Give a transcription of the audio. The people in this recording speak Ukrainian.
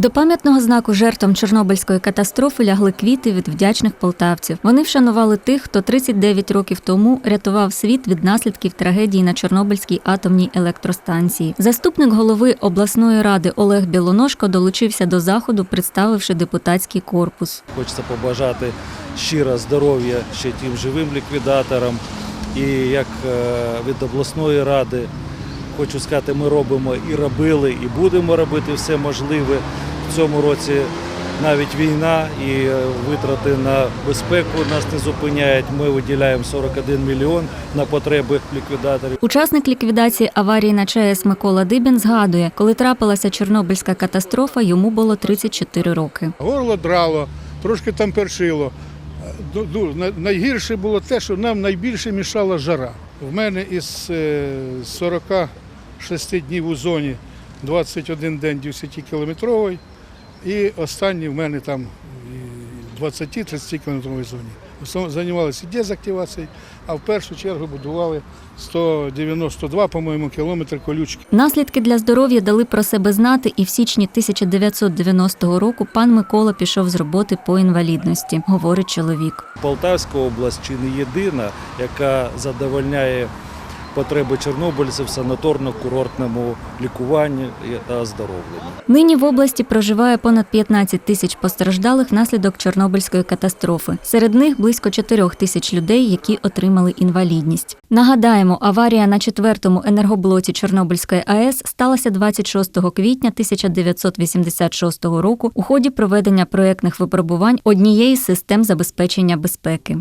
До пам'ятного знаку жертвам Чорнобильської катастрофи лягли квіти від вдячних полтавців. Вони вшанували тих, хто 39 років тому рятував світ від наслідків трагедії на Чорнобильській атомній електростанції. Заступник голови обласної ради Олег Білоножко долучився до заходу, представивши депутатський корпус. Хочеться побажати щиро здоров'я ще тим живим ліквідаторам. І як е, від обласної ради хочу сказати, ми робимо і робили, і будемо робити все можливе. В цьому році навіть війна і е, витрати на безпеку нас не зупиняють. Ми виділяємо 41 мільйон на потреби ліквідаторів. Учасник ліквідації аварії на ЧАЕС Микола Дибін згадує, коли трапилася Чорнобильська катастрофа, йому було 34 роки. Горло драло, трошки там першило. Найгірше було те, що нам найбільше мішала жара. В мене із е, 46 днів у зоні 21 день 10-кілометровий, і останній в мене там і 20-30 кілометровій зоні. В основному Займалися дезактивацією, а в першу чергу будували 192, по-моєму, кілометр колючки. Наслідки для здоров'я дали про себе знати, і в січні 1990 року пан Микола пішов з роботи по інвалідності, говорить чоловік. Полтавська область чи не єдина, яка задовольняє потреби чорнобильців в санаторно-курортному лікуванні та оздоровленні. Нині в області проживає понад 15 тисяч постраждалих внаслідок Чорнобильської катастрофи. Серед них близько 4 тисяч людей, які отримали інвалідність. Нагадаємо, аварія на четвертому енергоблоці Чорнобильської АЕС сталася 26 квітня 1986 року у ході проведення проєктних випробувань однієї з систем забезпечення безпеки.